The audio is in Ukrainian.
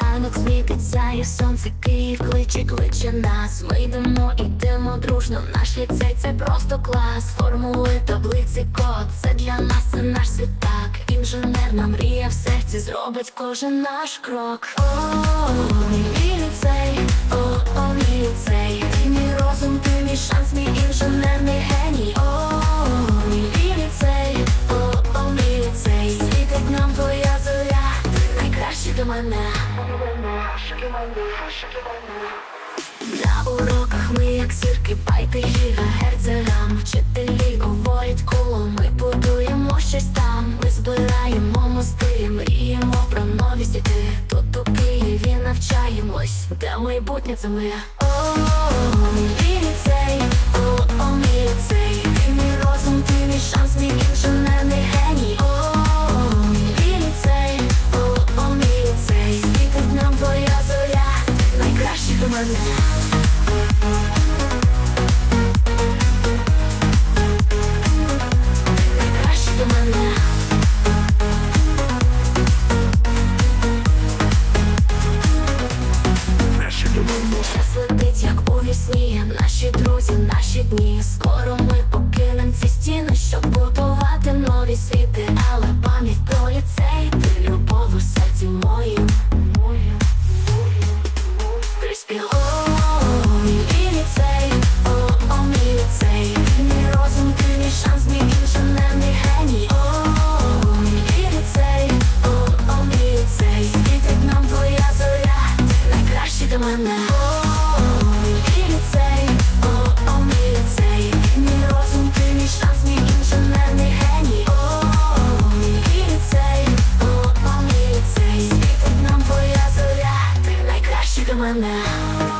Ранок світиться і сонце Київ кличе, кличе нас. Ми йдемо, ідемо дружно. Наш ліцей це просто клас. Формули, таблиці, код. Це для нас це наш світак. Інженерна мрія в серці зробить кожен наш крок. О, мій ліцей, о, о, мій ліцей. Мене. На уроках ми як зірки, байти гігагерцерам Вчителі говорять коло, ми будуємо щось там. Ми збираємо мости, мріємо про нові світи. Тут у Києві навчаємось, де майбутнє це ми. О, мій ліцей, Час летить, як у вісні, наші друзі, наші дні. Скоро ми покинемо ці стіни, щоб будувати нові світи, але пам'ять про ліцей, ти любов. мене.